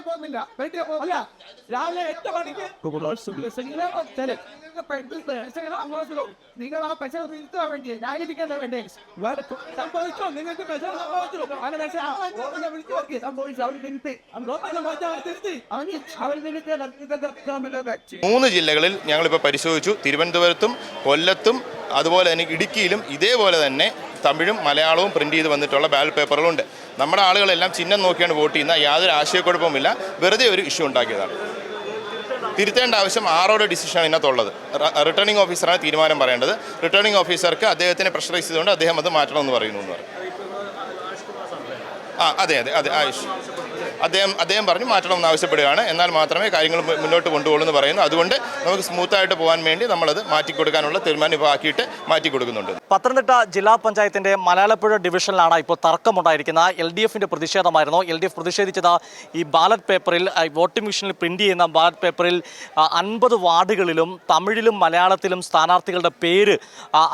പോകുന്നില്ല. രാവിലെ എട്ട് മണിക്ക് നിങ്ങൾ ആ പൈസ തിരുത്താൻ വേണ്ടി ന്യായീകരിക്കാൻ വേണ്ടി സംഭവിച്ചോ നിങ്ങൾക്ക് അങ്ങനെ മൂന്ന് ജില്ലകളിൽ ഞങ്ങളിപ്പോൾ പരിശോധിച്ചു തിരുവനന്തപുരത്തും കൊല്ലത്തും അതുപോലെ തന്നെ ഇടുക്കിയിലും ഇതേപോലെ തന്നെ തമിഴും മലയാളവും പ്രിന്റ് ചെയ്ത് വന്നിട്ടുള്ള ബാലറ്റ് പേപ്പറുകളുണ്ട് നമ്മുടെ ആളുകളെല്ലാം ചിഹ്നം നോക്കിയാണ് വോട്ട് ചെയ്യുന്ന യാതൊരു ആശയക്കുഴപ്പമില്ല വെറുതെ ഒരു ഇഷ്യൂ ഉണ്ടാക്കിയതാണ് തിരുത്തേണ്ട ആവശ്യം ആറോടെ ഡിസിഷനാണ് ഇതിനകത്തുള്ളത് റിട്ടേണിംഗ് ഓഫീസറാണ് തീരുമാനം പറയേണ്ടത്. റിട്ടേണിംഗ് ഓഫീസർക്ക് അദ്ദേഹത്തിനെ പ്രഷറൈസ് ചെയ്തുകൊണ്ട് അദ്ദേഹം അത് മാറ്റണമെന്ന് പറയുന്നു എന്ന് പറയും. ആ അതെ അതെ അതെ ആയുഷ്. അദ്ദേഹം അദ്ദേഹം പറഞ്ഞു മാറ്റണമെന്ന് ആവശ്യപ്പെടുകയാണ്. എന്നാൽ മാത്രമേ കാര്യങ്ങൾ മുന്നോട്ട് കൊണ്ടുപോകുള്ളൂ എന്ന് പറയുന്നു. അതുകൊണ്ട് നമുക്ക് സ്മൂത്തായിട്ട് പോകാൻ വേണ്ടി നമ്മളത് മാറ്റിക്കൊടുക്കാനുള്ള തീരുമാനം ഇപ്പോൾ ആക്കിയിട്ട് മാറ്റി കൊടുക്കുന്നുണ്ട് പത്തനംതിട്ട ജില്ലാ പഞ്ചായത്തിന്റെ മലയാളപ്പുഴ ഡിവിഷനിലാണ് ഇപ്പോൾ തർക്കമുണ്ടായിരിക്കുന്നത്. എൽ ഡി എഫിന്റെ പ്രതിഷേധമായിരുന്നു എൽ ഡി എഫ് പ്രതിഷേധിച്ചത് ഈ ബാലറ്റ് പേപ്പറിൽ വോട്ടിംഗ് മെഷീനിൽ പ്രിന്റ് ചെയ്യുന്ന ബാലറ്റ് പേപ്പറിൽ അൻപത് വാർഡുകളിലും തമിഴിലും മലയാളത്തിലും സ്ഥാനാർത്ഥികളുടെ പേര്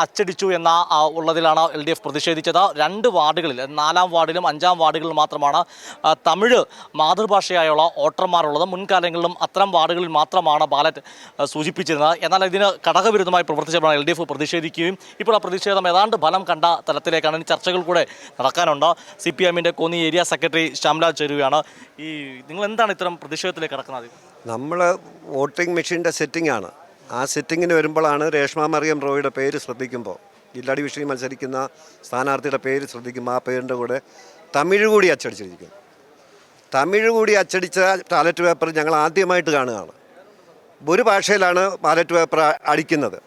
അച്ചടിച്ചു എന്ന ഉള്ളതിലാണ് എൽ ഡി എഫ് പ്രതിഷേധിച്ചത്. രണ്ട് വാർഡുകളിൽ നാലാം വാർഡിലും അഞ്ചാം വാർഡുകളിൽ മാത്രമാണ് തമിഴ് മാതൃഭാഷയായുള്ള വോട്ടർമാരുള്ളത്. മുൻകാലങ്ങളിലും അത്തരം വാർഡുകളിൽ മാത്രമാണ് ബാലറ്റ് സൂചിപ്പിച്ചിരുന്നത്. എന്നാൽ ഇതിന് ഘടകവിരുദ്ധമായി പ്രവർത്തിച്ചപ്പോഴാണ് എൽ ഡി എഫ് പ്രതിഷേധിക്കുകയും ഇപ്പോൾ ആ പ്രതിഷേധം ഏതാണ്ട് ഫലം കണ്ട തലത്തിലേക്കാണ് ഇനി ചർച്ചകൾ കൂടെ നടക്കാനുണ്ട്. സി പി എമ്മിന്റെ കോന്നി ഏരിയ സെക്രട്ടറി ശ്യാംലാൽ ചെരുവയാണ് ഈ നിങ്ങൾ എന്താണ് ഇത്തരം പ്രതിഷേധത്തിലേക്ക് കടക്കുന്നത്? നമ്മൾ വോട്ടിംഗ് മെഷീന്റെ സെറ്റിംഗ് ആണ്. ആ സെറ്റിങ്ങിന് വരുമ്പോഴാണ് രേഷ്മ മറിയം റോയുടെ പേര് ശ്രദ്ധിക്കുമ്പോൾ ജില്ലാ ഡിവിഷനിൽ മത്സരിക്കുന്ന സ്ഥാനാർത്ഥിയുടെ പേര് ശ്രദ്ധിക്കുമ്പോൾ ആ പേരിന്റെ കൂടെ തമിഴ് കൂടി അച്ചടിച്ചിരിക്കും തമിഴ് കൂടി അച്ചടിച്ച ടാലറ്റ് പേപ്പർ ഞങ്ങൾ ആദ്യമായിട്ട് കാണുകയാണ്. ഒരു ഭാഷയിലാണ് ബാലറ്റ് പേപ്പർ അടിക്കുന്നത്.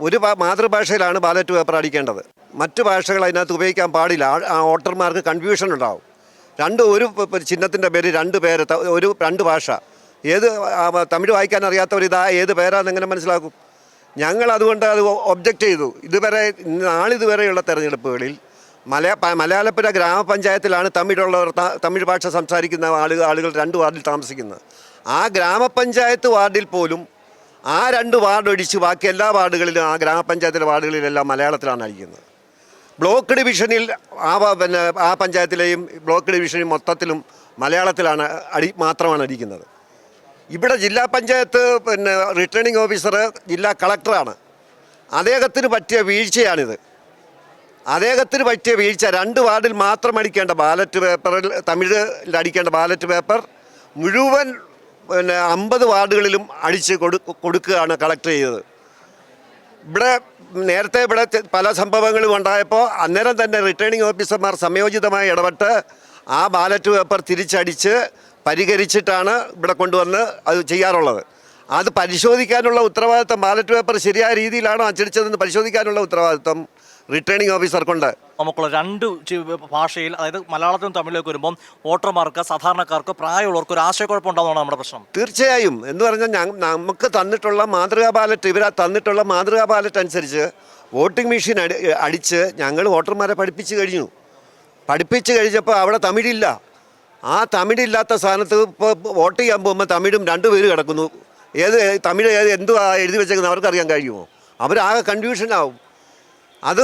ഒരു മാതൃഭാഷയിലാണ് ബാലറ്റ് പേപ്പർ അടിക്കേണ്ടത്. മറ്റു ഭാഷകൾ അതിനകത്ത് ഉപയോഗിക്കാൻ പാടില്ല. വോട്ടർമാർക്ക് കൺഫ്യൂഷൻ ഉണ്ടാവും. രണ്ട് ഒരു ചിഹ്നത്തിന്റെ പേര് രണ്ട് പേര് ഒരു രണ്ട് ഭാഷ. ഏത് തമിഴ് വായിക്കാൻ അറിയാത്തവർ ഇതാ ഏത് പേരാന്ന് എങ്ങനെ മനസ്സിലാക്കും? ഞങ്ങൾ അതുകൊണ്ട് അത് ഒബ്ജക്റ്റ് ചെയ്തു. ഇതുവരെ നാളിതുവരെയുള്ള തെരഞ്ഞെടുപ്പുകളിൽ മലയാ പ- മലയാളപ്പുര ഗ്രാമപഞ്ചായത്തിലാണ് തമിഴുള്ളവർ തമിഴ് ഭാഷ സംസാരിക്കുന്ന ആളുകൾ ആളുകൾ രണ്ട് വാർഡിൽ താമസിക്കുന്നത്. ആ ഗ്രാമപഞ്ചായത്ത് വാർഡിൽ പോലും ആ രണ്ട് വാർഡ് ഒഴിച്ച് ബാക്കി എല്ലാ വാർഡുകളിലും ആ ഗ്രാമപഞ്ചായത്തിലെ വാർഡുകളിലെല്ലാം മലയാളത്തിലാണ് അടിക്കുന്നത്. ബ്ലോക്ക് ഡിവിഷനിൽ ആ പിന്നെ ആ പഞ്ചായത്തിലെയും ബ്ലോക്ക് ഡിവിഷനിൽ മൊത്തത്തിലും മലയാളത്തിലാണ് അടി മാത്രമാണ് അടിക്കുന്നത്. ഇവിടെ ജില്ലാ പഞ്ചായത്ത് പിന്നെ റിട്ടേണിംഗ് ഓഫീസർ ജില്ലാ കളക്ടറാണ്. അദ്ദേഹത്തിന് പറ്റിയ വീഴ്ചയാണിത്. അദ്ദേഹത്തിന് പറ്റിയ വീഴ്ച രണ്ട് വാർഡിൽ മാത്രം അടിക്കേണ്ട ബാലറ്റ് പേപ്പറിൽ തമിഴിൽ അടിക്കേണ്ട ബാലറ്റ് പേപ്പർ മുഴുവൻ പിന്നെ അമ്പത് വാർഡുകളിലും അടിച്ച് കൊടു കൊടുക്കുകയാണ് കളക്ട് ചെയ്തത്. ഇവിടെ നേരത്തെ ഇവിടെ പല സംഭവങ്ങളും ഉണ്ടായപ്പോൾ അന്നേരം തന്നെ റിട്ടേണിംഗ് ഓഫീസർമാർ സമയോചിതമായി ഇടപെട്ട് ആ ബാലറ്റ് പേപ്പർ തിരിച്ചടിച്ച് പരിഹരിച്ചിട്ടാണ് ഇവിടെ കൊണ്ടുവന്ന് അത് ചെയ്യാറുള്ളത്. അത് പരിശോധിക്കാനുള്ള ഉത്തരവാദിത്തം ബാലറ്റ് പേപ്പർ ശരിയായ രീതിയിലാണോ അച്ചടിച്ചതെന്ന് പരിശോധിക്കാനുള്ള ഉത്തരവാദിത്തം റിട്ടേണിംഗ് ഓഫീസർക്കുണ്ട് നമുക്കുള്ള രണ്ട് ഭാഷയിൽ അതായത് മലയാളത്തിലും തമിഴിലേക്ക് വരുമ്പോൾ വോട്ടർമാർക്ക് സാധാരണക്കാർക്ക് പ്രായമുള്ളവർക്ക് ഒരു ആശയക്കുഴപ്പം ഉണ്ടാകുന്നതാണ് നമ്മുടെ പ്രശ്നം. തീർച്ചയായും. എന്ന് പറഞ്ഞാൽ നമുക്ക് തന്നിട്ടുള്ള മാതൃകാ ബാലറ്റ് ഇവരാ തന്നിട്ടുള്ള മാതൃകാ ബാലറ്റ് അനുസരിച്ച് വോട്ടിംഗ് മെഷീൻ അടി അടിച്ച് ഞങ്ങൾ വോട്ടർമാരെ പഠിപ്പിച്ചു കഴിഞ്ഞു. പഠിപ്പിച്ചു കഴിഞ്ഞപ്പോൾ അവിടെ തമിഴില്ല. ആ തമിഴില്ലാത്ത സ്ഥാനത്ത് ഇപ്പോൾ വോട്ട് ചെയ്യാൻ പോകുമ്പോൾ തമിഴും രണ്ട് പേര് കിടക്കുന്നു. ഏത് തമിഴ് ഏത് എന്തുവാ എഴുതി വെച്ചേക്കുന്നത് അവർക്കറിയാൻ കഴിയുമോ? അവരാകെ കൺഫ്യൂഷനാവും അത്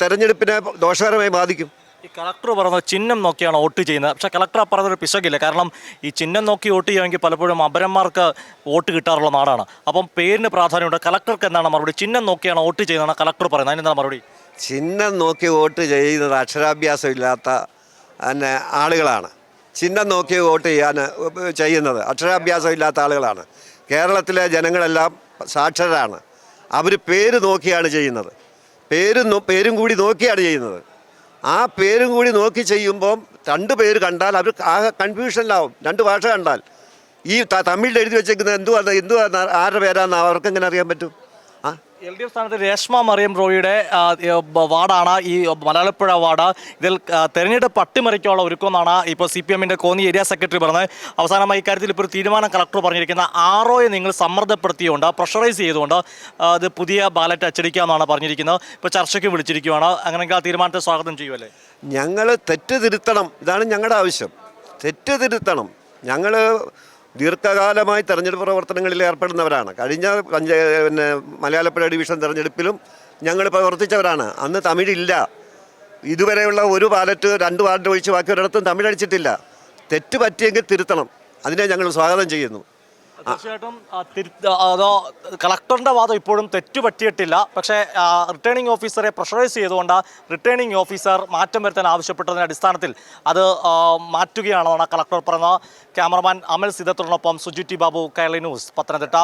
തെരഞ്ഞെടുപ്പിനെ ദോഷകരമായി ബാധിക്കും. ഈ കളക്ടർ പറയുന്നത് ചിഹ്നം നോക്കിയാണ് വോട്ട് ചെയ്യുന്നത്. പക്ഷേ കളക്ടർ പറഞ്ഞൊരു പിശകില്ല. കാരണം ഈ ചിഹ്നം നോക്കി വോട്ട് ചെയ്യുമെങ്കിൽ പലപ്പോഴും അപരന്മാർക്ക് വോട്ട് കിട്ടാറുള്ള നാടാണ്. അപ്പം പേരിന് പ്രാധാന്യമുണ്ട്. കളക്ടർക്ക് എന്താണ് മറുപടി? ചിഹ്നം നോക്കിയാണ് വോട്ട് ചെയ്യുന്നതാണ് കളക്ടർ പറയുന്നത്. അതിനെന്താണ് മറുപടി? ചിഹ്നം നോക്കി വോട്ട് ചെയ്യുന്നത് അക്ഷരാഭ്യാസം ഇല്ലാത്ത പിന്നെ ആളുകളാണ്. ചിഹ്നം നോക്കി വോട്ട് ചെയ്യാൻ ചെയ്യുന്നത് അക്ഷരാഭ്യാസം ഇല്ലാത്ത ആളുകളാണ്. കേരളത്തിലെ ജനങ്ങളെല്ലാം സാക്ഷരരാണ്. അവർ പേര് നോക്കിയാണ് ചെയ്യുന്നത്. പേരും പേരും കൂടി നോക്കിയാണ് ചെയ്യുന്നത്. ആ പേരും കൂടി നോക്കി ചെയ്യുമ്പം രണ്ട് പേര് കണ്ടാൽ അവർ ആ കൺഫ്യൂഷനിലാവും രണ്ട് ഭാഷ കണ്ടാൽ. ഈ തമിഴിൽ എഴുതി വെച്ചേക്കുന്നത് എന്തുവാ എന്തുവാ ആരുടെ പേരാണെന്ന് അവർക്ക് എങ്ങനെ അറിയാൻ പറ്റും? എൽ ഡി എഫ് സ്ഥാനത്ത് രേഷ്മ മറിയം റോയിയുടെ വാർഡാണ് ഈ മലയാളപ്പുഴ വാർഡ്. ഇതിൽ തെരഞ്ഞെടുപ്പ് അട്ടിമറിക്കാനുള്ള ഒരുക്കമെന്നാണ് ഇപ്പോൾ സി പി എമ്മിന്റെ കോന്നി ഏരിയ സെക്രട്ടറി പറഞ്ഞത്. അവസാനമായി ഇക്കാര്യത്തിൽ ഇപ്പോൾ ഒരു തീരുമാനം കളക്ടർ പറഞ്ഞിരിക്കുന്ന ആറോയെ നിങ്ങൾ സമ്മർദ്ദപ്പെടുത്തിയുകൊണ്ട് പ്രഷറൈസ് ചെയ്തുകൊണ്ട് ഇത് പുതിയ ബാലറ്റ് അച്ചടിക്കാമെന്നാണ് പറഞ്ഞിരിക്കുന്നത്. ഇപ്പോൾ ചർച്ചയ്ക്ക് വിളിച്ചിരിക്കുകയാണ് അങ്ങനെയെങ്കിൽ ആ തീരുമാനത്തെ സ്വാഗതം ചെയ്യുമല്ലേ ഞങ്ങൾ തെറ്റ് തിരുത്തണം. ഇതാണ് ഞങ്ങളുടെ ആവശ്യം. തെറ്റ് തിരുത്തണം. ഞങ്ങൾ ദീർഘകാലമായി തെരഞ്ഞെടുപ്പ് പ്രവർത്തനങ്ങളിൽ ഏർപ്പെടുന്നവരാണ്. കഴിഞ്ഞ പഞ്ചായ പിന്നെ മലയാളപ്പുഴ ഡിവിഷൻ തെരഞ്ഞെടുപ്പിലും ഞങ്ങൾ പ്രവർത്തിച്ചവരാണ്. അന്ന് തമിഴില്ല. ഇതുവരെയുള്ള ഒരു ബാലറ്റ് രണ്ട് വാർഡ് ഒഴിച്ച് ബാക്കി ഒരിടത്തും തമിഴടിച്ചിട്ടില്ല. തെറ്റ് പറ്റിയെങ്കിൽ തിരുത്തണം. അതിനെ ഞങ്ങൾ സ്വാഗതം ചെയ്യുന്നു. തീർച്ചയായിട്ടും അതോ കളക്ടറിന്റെ വാദം ഇപ്പോഴും തെറ്റുപറ്റിയിട്ടില്ല. പക്ഷേ റിട്ടേണിംഗ് ഓഫീസറെ പ്രഷറൈസ് ചെയ്തുകൊണ്ട് റിട്ടേണിംഗ് ഓഫീസർ മാറ്റം വരുത്താൻ ആവശ്യപ്പെട്ടതിന്റെ അടിസ്ഥാനത്തിൽ അത് മാറ്റുകയാണെന്നാണ് കളക്ടർ പറഞ്ഞത്. ക്യാമറമാൻ അമൽ സിദ്ധത്തിനൊപ്പം സുജി ടി ബാബു കൈരളി ന്യൂസ് പത്തനംതിട്ട.